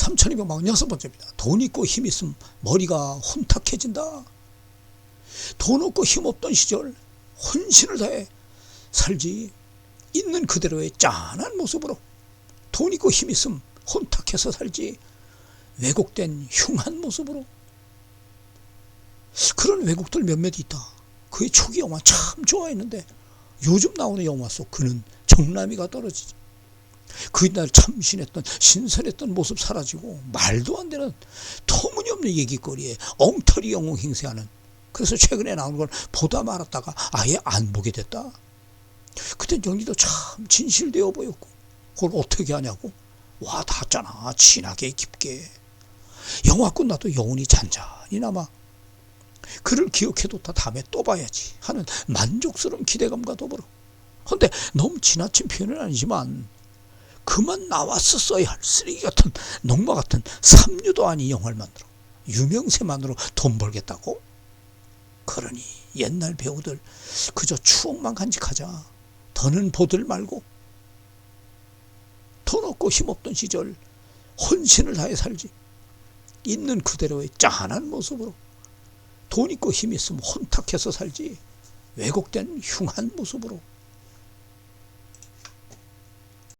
3246번째입니다. 돈 있고 힘 있음 머리가 혼탁해진다. 돈 없고 힘 없던 시절 혼신을 다해 살지 있는 그대로의 짠한 모습으로 돈 있고 힘 있음 혼탁해서 살지 왜곡된 흉한 모습으로 그런 왜곡들 몇몇 있다. 그의 초기 영화 참 좋아했는데 요즘 나오는 영화 속 그는 정남이가 떨어지지. 그 옛날 참신했던 신선했던 모습 사라지고 말도 안 되는 터무니없는 얘기거리에 엉터리 영웅 행세하는. 그래서 최근에 나오는 걸 보다 말았다가 아예 안 보게 됐다. 그땐 연기도 참 진실되어 보였고 그걸 어떻게 하냐고 와 닿았잖아. 진하게 깊게. 영화 끝나도 영혼이 잔잔히 남아 그를 기억해뒀다 다음에 또 봐야지 하는 만족스러운 기대감과 더불어. 근데 너무 지나친 표현은 아니지만 그만 나왔었어야 할 쓰레기 같은 농마 같은 삼류도 아닌 영화를 만들어. 유명세만으로 돈 벌겠다고? 그러니 옛날 배우들 그저 추억만 간직하자. 더는 보들 말고. 돈 없고 힘없던 시절 혼신을 다해 살지. 있는 그대로의 짠한 모습으로. 돈 있고 힘 있으면 혼탁해서 살지. 왜곡된 흉한 모습으로